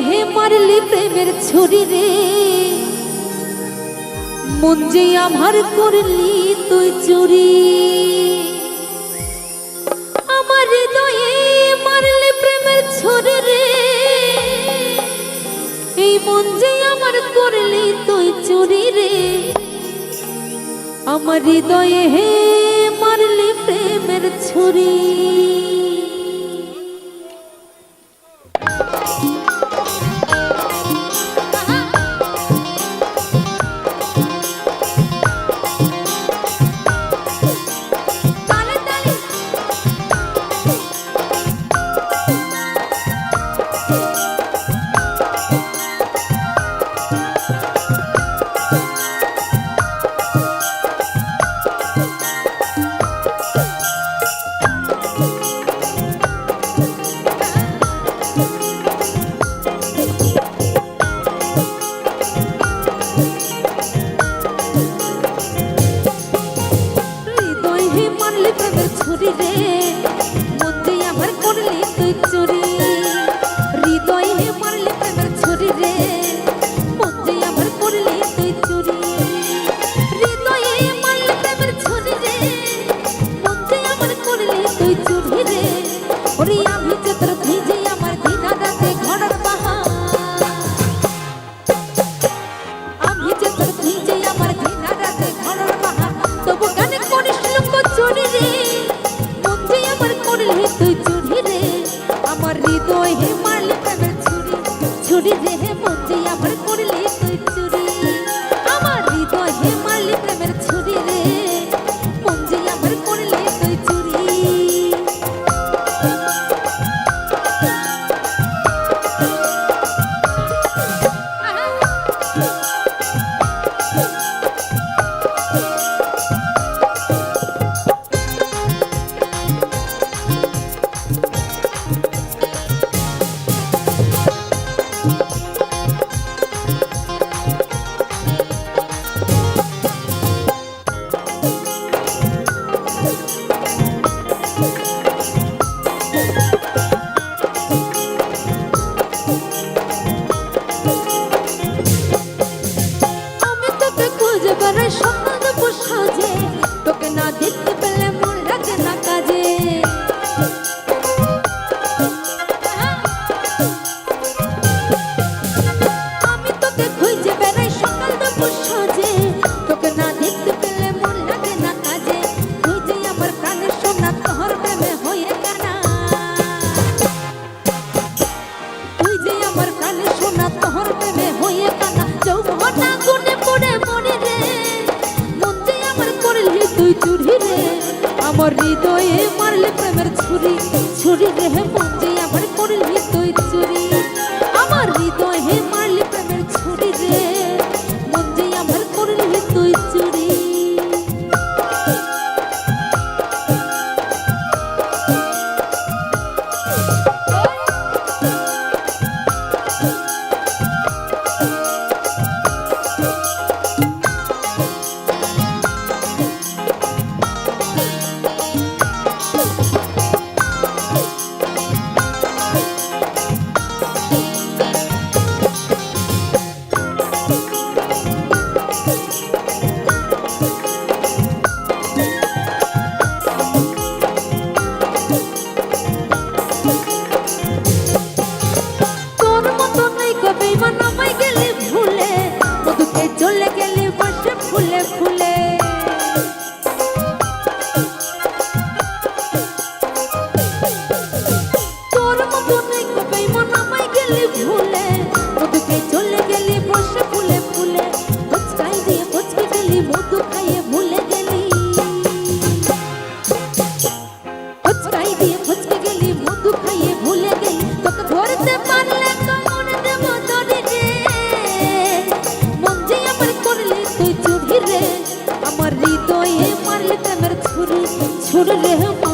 হে মারলি প্রেমের ছুরি রে। মন যে আমার করলি তুই চুরি। আমার হৃদয়ে মারলি প্রেমের ছুরি রে। এই মন যে আমার করলি তুই চুরি রে। আমার হৃদয়ে হে মারলি প্রেমের ছুরি। তো হে মালিক ছুরি ছুরি যে প্রেমের ছুরি ফুলে ফুলে সুর রেহমান